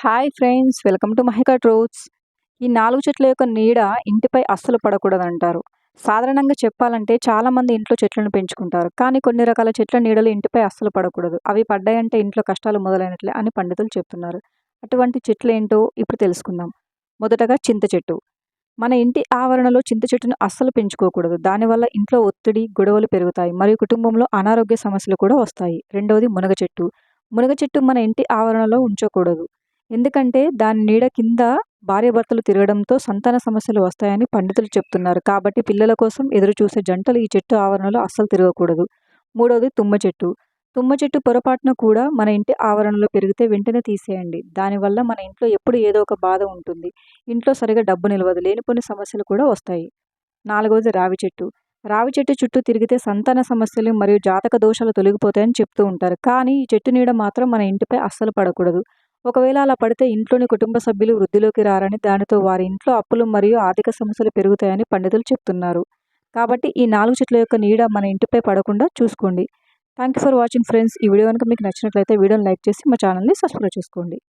Hi friends welcome to Mahikat truths. ఈ నాలుగు చెట్ల యొక్క నీడ ఇంటిపై అస్సలు పడకూడదంటారు. సాధారణంగా చెప్పాలంటే చాలామంది ఇంట్లో చెట్లను పెంచుకుంటారు. కానీ కొన్ని రకాల చెట్ల నీడలు ఇంటిపై అస్సలు పడకూడదు. అవి పడ్డాయంటే ఇంట్లో కష్టాలు మొదలైనట్లే అని పండితులు చెప్తున్నారు. అటువంటి చెట్లు ఏంటో ఇప్పుడు తెలుసుకుందాం. మొదటగా చింత చెట్టు. మన ఇంటి ఆవరణలో చింత చెట్టును అస్సలు పెంచుకోకూడదు. దానివల్ల ఇంట్లో ఒత్తిడి గొడవలు పెరుగుతాయి. మరియు కుటుంబంలో అనారోగ్య సమస్యలు కూడా వస్తాయి. రెండవది మునగ చెట్టు. మునగ చెట్టు మన ఇంటి ఆవరణలో ఉంచకూడదు. ఎందుకంటే దాని నీడ కింద భార్యాభర్తలు తిరగడంతో సంతాన సమస్యలు వస్తాయని పండితులు చెప్తున్నారు. కాబట్టి పిల్లల కోసం ఎదురు చూసే జంటలు ఈ చెట్టు ఆవరణలో అస్సలు తిరగకూడదు. మూడవది తుమ్మ చెట్టు. తుమ్మ చెట్టు పొరపాటున కూడా మన ఇంటి ఆవరణలో పెరిగితే వెంటనే తీసేయండి. దానివల్ల మన ఇంట్లో ఎప్పుడు ఏదో ఒక బాధ ఉంటుంది. ఇంట్లో సరిగా డబ్బు నిలవదు. లేనిపోని సమస్యలు కూడా వస్తాయి. నాలుగవది రావి చెట్టు. రావి చెట్టు చుట్టూ తిరిగితే సంతాన సమస్యలు మరియు జాతక దోషాలు తొలగిపోతాయని చెప్తూ ఉంటారు. కానీ ఈ చెట్టు నీడ మాత్రం మన ఇంటిపై అస్సలు పడకూడదు. ఒకవేళ అలా పడితే ఇంట్లోని కుటుంబ సభ్యులు వృద్ధిలోకి రారని దానితో వారి ఇంట్లో అప్పులు మరియు ఆర్థిక సమస్యలు పెరుగుతాయని పండితులు చెప్తున్నారు. కాబట్టి ఈ నాలుగు చెట్ల యొక్క నీడ మన ఇంటిపై పడకుండా చూసుకోండి. Thank you for watching friends. ఈ వీడియో కనుక మీకు నచ్చినట్లయితే వీడియోని లైక్ చేసి మా ఛానల్ని సబ్స్క్రైబ్ చేసుకోండి.